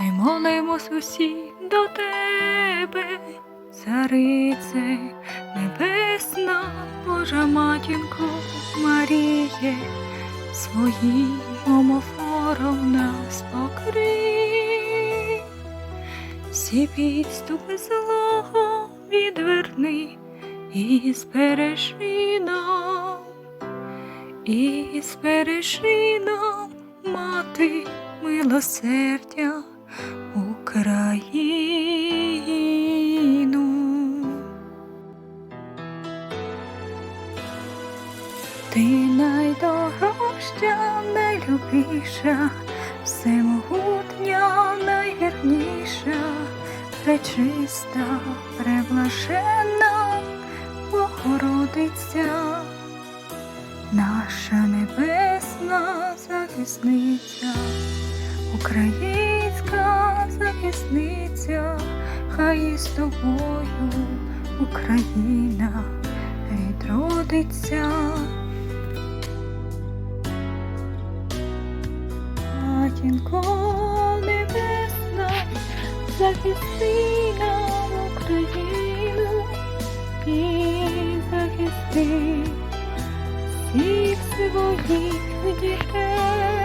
Ми молимось усі до тебе, царице небесна, Божа матінко Маріє, своїм омофором нас покрий, всі підступи злого відверни і збережи нам, і збережи нам, мати милосердя Ти найдорожча, найлюбіша, всемогутня, найвірніша, пречиста, преблажена, Богородиця, наша небесна захисниця, українська захисниця, хай із тобою Україна відродиться. Матінко небесна, захисти нам Україну і захисти всіх своїх дітей.